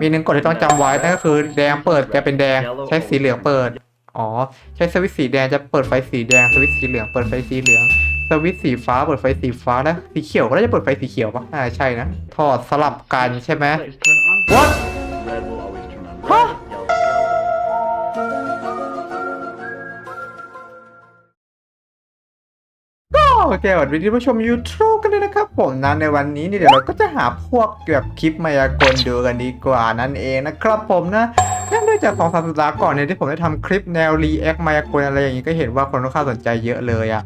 มีหนึ่งกฎที่ต้องจำไว้นั่นก็คือแดงเปิดจะเป็นแดงใช้สีเหลืองเปิด อ๋อ ใช้สวิตช์สีแดงจะเปิดไฟสีแดงสวิตช์สีเหลืองเปิดไฟสีเหลืองสวิตช์สีฟ้าเปิดไฟสีฟ้าแล้วสีเขียวก็น่าจะเปิดไฟสีเขียวปะอ่าใช่นะถอดสลับกันใช่ไหม Please turn on. What? โอเคสวัสดีท่ผู้ชม YouTube กันเลยนะครับผมนะในวันนี้นี่เดี๋ยวเราก็จะหาพวกแบบคลิปมายากลดูกันดีกว่านั่นเองนะครับผมนะเนื่องด้วยจากของสามสัปดาห์ก่อนเนี่ยที่ผมได้ทำคลิปแนวรีแอคมายากลอะไรอย่างนี้ก็เห็นว่าคนค่อนข้างสนใจเยอะเลยอะ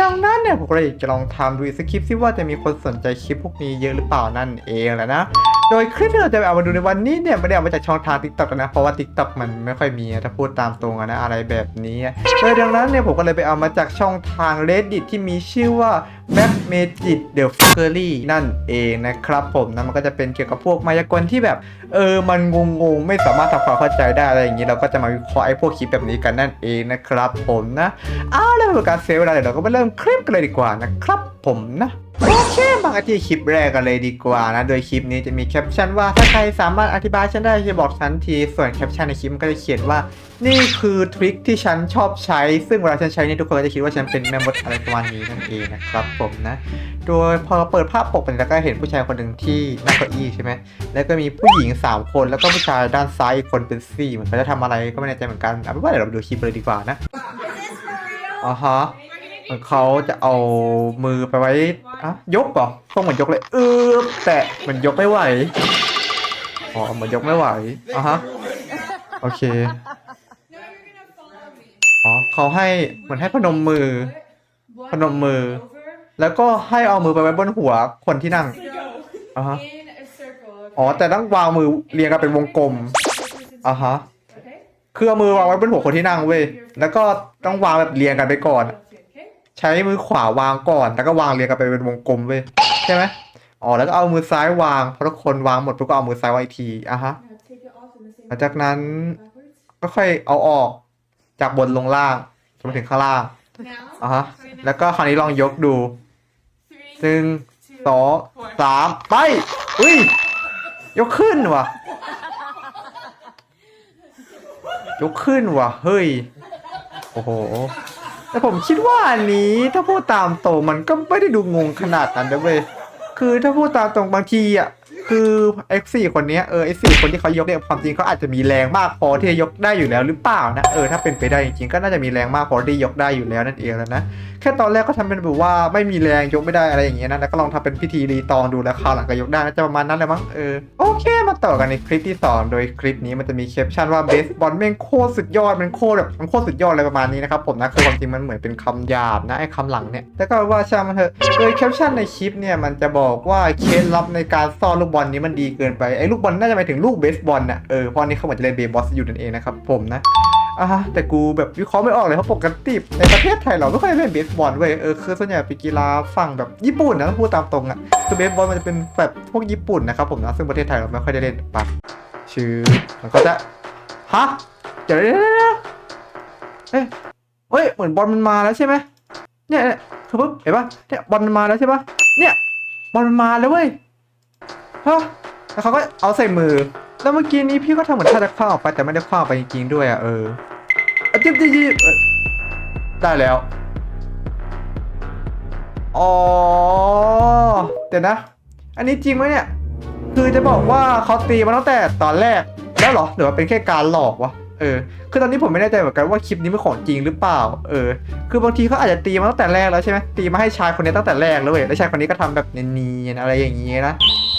ดังนั้นเนี่ยผมเลยจะลองทำดูสักคลิปซิว่าจะมีคนสนใจคลิปพวกนี้เยอะหรือเปล่านั่นเองแหละนะ โดยคลิปที่เราจะเอามาดูในวันนี้เนี่ยไม่ได้เอามาจากช่องทาง TikTok นะ เพราะว่า TikTok มันไม่ค่อยมีถ้าพูดตามตรงนะอะไรแบบนี้โดยดังนั้นเนี่ยผมก็เลยไปเอามาจากช่องทาง Reddit ที่มีชื่อว่า Map Magic The Fuckery นั่นเองนะครับผมนะมันก็จะเป็นเกี่ยวกับพวกมายากลที่แบบเออมันงงๆไม่สามารถทำความเข้าใจได้อะไรอย่างนี้เราก็จะมาวิเคราะห์ไอ้พวกคลิปแบบนี้กันนั่นเองนะครับผมนะเอาแล้วเพื่อการเซฟเวลาเดี๋ยวเราก็มาเริ่มคลิปกันเลยดีกว่านะครับผมนะ โอเคมากันที่คลิปแรกกันเลยดีกว่านะ โดยคลิปนี้จะมีแคปชั่นว่าถ้าใครสามารถอธิบายฉันได้ช่วยบอกฉันที ส่วนแคปชั่นในคลิปมันก็จะเขียนว่า นี่คือทริคที่ฉันชอบใช้ ซึ่งเวลาฉันใช้เนี่ยทุกคนก็จะคิดว่าฉันเป็นแม่มดอะไรประมาณนี้นั่นเองนะครับผมนะ โดยพอเราเปิดภาพปกไปแล้วก็เห็นผู้ชายคนหนึ่งที่นั่งเก้าอี้ใช่ไหมแล้วก็มีผู้หญิง 3 คนแล้วก็ผู้ชายด้านซ้ายอีกคนเป็นสี่เหมือนเขาจะทำอะไรก็ไม่แน่ใจเหมือนกันเอาเป็นว่าเดี๋ยวเราไปดูคลิปเลยดีกว่านะอ๋อฮะ เหมือนเขาจะเอามือไปไว้อะยกเหรอต้องเหมือนยกเลยเออแต่มันยกไม่ไหวอ๋อเหมือนยกไม่ไหวอะฮะโอเคอ๋อเขาให้เหมือนให้พนมมือ พนมมือ แล้วก็ให้เอามือไปไว้บนหัวคนที่นั่งอะฮะอ๋อแต่ต้องวางมือเรียงกันเป็นวงกลมอะฮะคือเอามือวางไว้บนหัวคนที่นั่งเว้ยแล้วก็ต้องวางแบบเรียงกันไปก่อน ใช้มือขวาวางก่อน แล้วก็วางเรียงกันไปเป็นวงกลมเว้ยใช่ไหมอ๋อแล้วก็เอามือซ้ายวางพอทุกคนวางหมดปุ๊บก็เอามือซ้ายวางอีกทีอะฮะหลังจากนั้นก็ค่อยเอาออกจากบนลงล่างจนถึงข้างล่างอะฮะแล้วก็คราวนี้ลองยกดูหนึ่งสองสามไปอุ้ยยกขึ้นว่ะ ยกขึ้นว่ะ เฮ้ย โอ้โห แต่ผมคิดว่าอันนี้ถ้าพูดตามตรงมันก็ไม่ได้ดูงงขนาดนั้นนะเว้ยคือถ้าพูดตามตรงบางทีอะ คือไอ้สี่คนนี้เออไอ้สี่คนที่เขายกเนี่ยความจริงเขาอาจจะมีแรงมากพอที่จะยกได้อยู่แล้วหรือเปล่านะเออถ้าเป็นไปได้จริงๆก็น่าจะมีแรงมากพอที่ยกได้อยู่แล้วนั่นเองแล้วนะแค่ตอนแรกก็ทำเป็นแบบว่าไม่มีแรงยกไม่ได้อะไรอย่างเงี้ยนะแล้วก็ลองทำเป็นพิธีรีตองดูแล้วคราวหลังก็ยกได้น่าจะประมาณนั้นเลยมั้งเออโอเคมาต่อกันในคลิปที่สองโดยคลิปนี้มันจะมีแคปชั่นว่าเบสบอลแม่งโคตรสุดยอดมันโคตรแบบมันโคตรสุดยอดอะไรประมาณนี้นะครับผมนะคือความจริงมันเหมือนเป็นคำหยาบนะไอ้คำหลังเนี่ยแต่ก็ว่าช่างมันเถอะโดยแคปชั่นในคลิปเนี่ยมันจะบอกว่าเคล็ดลับในการซ่อนลูกบอลนี้มันดีเกินไปไอ้ลูกบอลน่าจะหมายถึงลูกเบสบอลน่ะเออเพราะอันนี้เขาเหมือนจะเล่นเบสบอลอยู่นั่นเองนะครับผมนะอ่าฮะแต่กูแบบวิเคราะห์ไม่ออกเลยเพราะปกติในประเทศไทยเราไม่ค่อยเล่นเบสบอลเว้ยเออคือส่วนใหญ่เป็นกีฬาฝั่งแบบญี่ปุ่นนะพูดตามตรงอะคือเบสบอลมันจะเป็นแบบพวกญี่ปุ่นนะครับผมนะซึ่งประเทศไทยเราไม่ค่อยได้เล่นปะชื่อมันก็จะฮะเดี๋ยวเดี๋ยเดี๋ยวเดี๋ยวเอ๊ะเฮ้ยเหมือนบอลมันมาแล้วใช่ไหมเนี่ยคือปุ๊บเห็นปะเนี่ยบอลมันมาแล้วใช่ปะเนี่ยบอลมันมาแล้วเว้ย ฮะแล้วเขาก็เอาใส่มือ แล้วเมื่อกี้นี้พี่ก็ทำเหมือนท่าจะคว้าออกไปแต่ไม่ได้คว้าออกไปจริงๆด้วยอะเอออะจิ๊บจิ๊บจิ๊บเออได้แล้ว อ๋อ เดี๋ยวนะ อันนี้จริงไหมเนี่ย คือจะบอกว่าเขาตีมาตั้งแต่ตอนแรก แล้วเหรอหรือว่าเป็นแค่การหลอกวะ เออ คือตอนนี้ผมไม่แน่ใจเหมือนกันว่าคลิปนี้เป็นของจริงหรือเปล่า เออ คือบางทีเขาอาจจะตีมาตั้งแต่แรกแล้วใช่ไหมตีมาให้ชายคนนี้ตั้งแต่แรกแล้วเว้ยแล้วชายคนนี้ก็ทำแบบเนียนๆอะไรอย่างเงี้ยนะ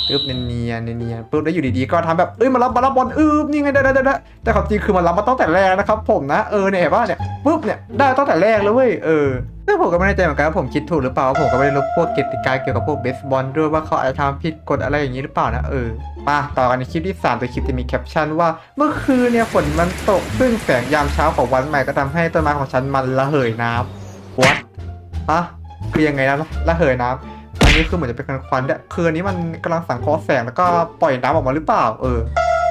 ปึ๊บเนียนๆเนียนปึ๊บแล้วอยู่ดีๆก็ทำแบบเอ้ยมารับมารับบอลอึ๊บนี่ไงได้ได้ได้แต่ความจริงคือมันรับมาตั้งแต่แรกนะครับผมนะเออเนี่ยเห็นป่ะเนี่ยปึ๊บเนี่ยได้ตั้งแต่แรกแล้วเว้ยเออซึ่งผมก็ไม่แน่ใจเหมือนกันว่าผมคิดถูกหรือเปล่าผมก็ไม่ได้รู้พวกกติกาเกี่ยวกับพวกเบสบอลด้วยว่าเขาอาจจะทำผิดกฎอะไรอย่างนี้หรือเปล่านะเออมาต่อกันในคลิปที่3ตัวคลิปจะมีแคปชั่นว่าเมื่อคืนเนี่ยฝนมันตกซึ่งแสงยามเช้าของวันใหม่ก็ทำให้ต้นไม้ของฉันมันระเหยน้ำ what ฮะคือยังไงนะระเหยน้ำอั นี้คือเหมือนจะเป็นควันๆเนี่ยคืออันนี้มันกำลังสังเคราะห์แสงแล้วก็ปล่อยน้ำออกมาหรือเปล่า เออ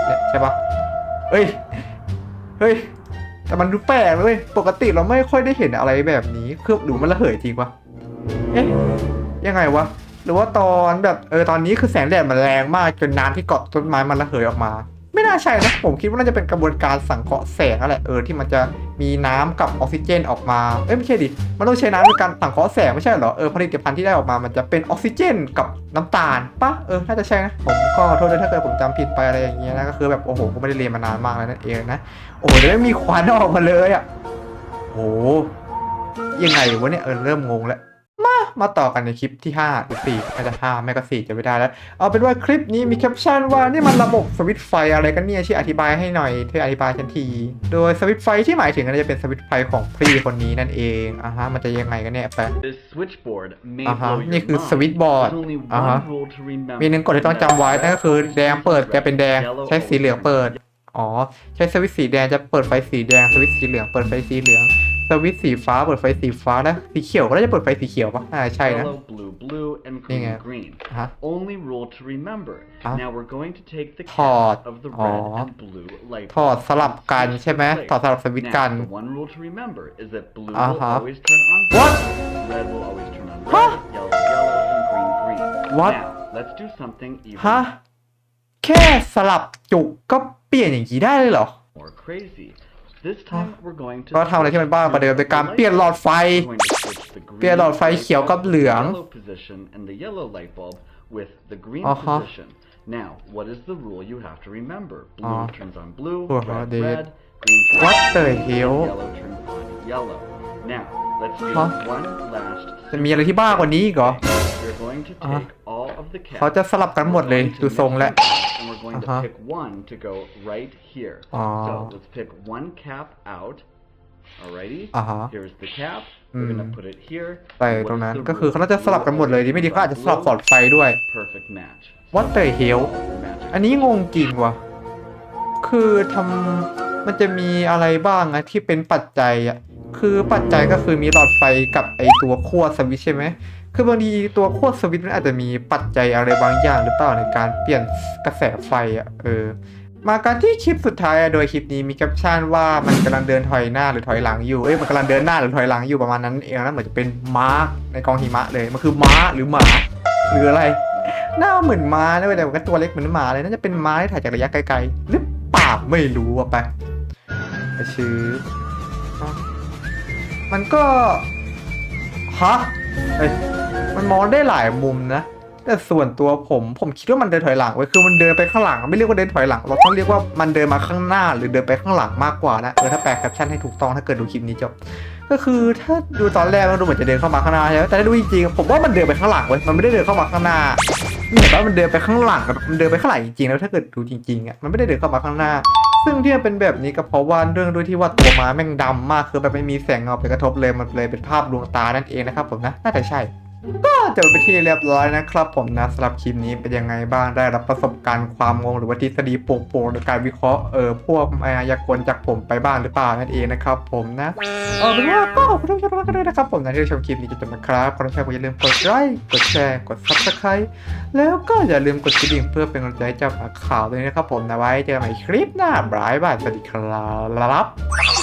เนี่ยใช่ปะเฮ้ย เฮ้ย แต่มันดูแปลกเลย ปกติเราไม่ค่อยได้เห็นอะไรแบบนี้คือดูมันระเหยจริงวะ เอ๊ะ ยังไงวะ หรือว่าตอนแบบ เออ ตอนนี้คือแสงแดดมันแรงมากจนน้ำที่เกาะต้นไม้มันระเหยออกมา น่าใช่นะ ผมคิดว่าน่าจะเป็นกระบวนการสังเคราะห์แสงนั่นแหละเออที่มันจะมีน้ำกับออกซิเจนออกมา เอ้ยไม่ใช่ดิ มันต้องใช้น้ำในการสังเคราะห์แสงไม่ใช่เหรอ เออผลิตภัณฑ์ที่ได้ออกมามันจะเป็นออกซิเจนกับน้ำตาลปะเออน่าจะใช่นะ ผมก็โทษด้วยถ้าเกิดผมจำผิดไปอะไรอย่างเงี้ยนะก็คือแบบโอ้โหผมไม่ได้เรียนมานานมากแล้วนั่นเองนะ โอ้โหเดี๋ยไม่มีควันออกมาเลยอะโอ้ยังไงวะเนี่ยเออเริ่มงงแล้ว มามาต่อกันในคลิปที่5หรือ4น่าจะ5ไม่ก็4จะไม่ได้แล้ว เอาเป็นว่าคลิปนี้มีแคปชั่นว่านี่มันระบบสวิตช์ไฟอะไรกันเนี่ยช่วยอธิบายให้หน่อยเธออธิบายฉันที โดยสวิตช์ไฟที่หมายถึงก็จะเป็นสวิตช์ไฟของพรีคนนี้นั่นเองอะฮะมันจะยังไงกันเนี่ยแปะ This switchboard may Uh-huh. blow your นี่คือ mind. สวิตช์บอร์ด There's only อ่าฮะ one rule to remember. มีหนึ่งกฎที่ต้องจำไว้นั่นก็คือแดงเปิดจะเป็นแดงใช้สีเหลืองเปิดอ๋อใช้สวิตช์สีแดงจะเปิดไฟสีแดงสวิตช์สีเหลืองเปิดไฟสีเหลือง สวิตช์สีฟ้าเปิดไฟสีฟ้าและสีเขียวก็น่าจะเปิดไฟสีเขียวปะอ่าใช่นะ Yellow, blue, blue, and green, Yeah. green. ฮะ Only rule to remember. Huh? Now we're going to take the ถอด cap of the อ๋อ red and blue light ถอด bulb สลับ and กัน switch ใช่ไหม the ถอด place. สลับสวิตช์กัน Now, the one rule to remember is that blue will Uh-huh. always turn on What? blue, red will always turn on red, Huh? yellow, yellow, and green, green. What? Now, let's do something even ฮะ แค่สลับจุกก็เปลี่ยนอย่างนี้ได้เลยเหรอ more crazy. This time we're going to ก็ทำอะไรที่มันบ้ากว่าเดิมโดยการเปลี่ยนหลอดไฟ We're going to switch the green เปลี่ยนหลอดไฟเขียวกับเหลือง yellow position and the yellow light bulb with the green Uh-huh. position. Now, what is the rule you have to remember? Blue Uh. turns on blue, Uh-huh, red, dude. red, green turns What on the green, hell? yellow turns on yellow. Now, let's do Huh? one last จะมีอะไรที่บ้ากว่านี้อีกเหรอ We're going to Uh-huh. take all of the caps. เขาจะสลับกันหมดเลย We're going to ดูทรงแล้ว mix them up, And we're going Uh-huh. to pick one to go right here. Ah. So let's pick one cap out. Alrighty. อ่าฮะ Here's the cap. We're gonna อืม put it here. ใส่ And what ตรง is นั้น the ก็คือ rule? เขาน่าจะสลับกันหมดเลยดีไม่ดีเขาอาจจะสลับหลอดไฟด้วย Perfect match. What the hell Magic. อันนี้งงจริงว่ะ คือทำมันจะมีอะไรบ้างอะที่เป็นปัจจัยอะคือปัจจัยก็คือมีหลอดไฟกับไอตัวขั้วสวิตช์ใช่ไหม คือบางทีตัวขั้วสวิตช์มันอาจจะมีปัจจัยอะไรบางอย่างหรือเปล่าในการเปลี่ยนกระแสไฟอะเออมากันที่คลิปสุดท้ายอะโดยคลิปนี้มีแคปชั่นว่ามันกำลังเดินถอยหน้าหรือถอยหลังอยู่ เอ้ยมันกำลังเดินหน้าหรือถอยหลังอยู่ประมาณนั้นเองนะเหมือนจะเป็นม้าในกองหิมะเลย มันคือม้าหรือหมาหรืออะไร หน้าเหมือนม้าเว้ยแต่มันก็ตัวเล็กเหมือนหมาเลยน่าจะเป็นม้าที่ถ่ายจากระยะไกลๆหรือเปล่าไม่รู้อะไปไปชื่อมันก็ฮะเอ้ย มันมองได้หลายมุมนะ แต่ส่วนตัวผมผมคิดว่ามันเดินถอยหลังไว้คือมันเดินไปข้างหลัง ไม่เรียกว่าเดินถอยหลังเราต้องเรียกว่ามันเดินมาข้างหน้า หรือเดินไปข้างหลังมากกว่านะเออถ้าแปลแคปชั่นให้ถูกต้องถ้าเกิดดูคลิปนี้จบก็คือถ้าดูตอนแรกมันดูเหมือนจะเดินเข้ามาข้างหน้าใช่ไหมแต่ถ้าดูจริงๆผมว่ามันเดินไปข้างหลังเว้ยมันไม่ได้เดินเข้ามาข้างหน้านี่เห็นปะมันเดินไปข้างหลังมันเดินไปข้างหลังจริงๆแล้วถ้าเกิดดูจริงๆอะมันไม่ได้เดินเข้ามาข้างหน้า ซึ่งที่มันเป็นแบบนี้ก็เพราะว่าเรื่องด้วยที่ว่าตัวม้าแม่งดำมากคือแบบไม่มีแสงเงาไปกระทบเลยมันเลยเป็นภาพดวงตานั่นเองนะครับผมนะน่าจะใช่ ก็จบไปที่เรียบร้อยนะครับผมนะสำหรับคลิปนี้เป็นยังไงบ้างได้รับประสบการณ์ความงงหรือว่าทฤษฎีโป่งๆในการวิเคราะห์เออพวกมายากลจากผมไปบ้างหรือเปล่านั่นเองนะครับผมนะเอาเป็นว่าก็ขอบคุณทุกท่านกันด้วยนะครับผมนะที่ชมคลิปนี้จนจบนะครับคนที่ชอบก็อย่าลืมกดไลค์กดแชร์กด subscribe แล้วก็อย่าลืมกดกระดิ่งเพื่อเป็นกำลังใจให้เจ้าข่าวด้วยนะครับผมนะไว้เจอกันใหม่คลิปหน้าบายบายสวัสดีครับ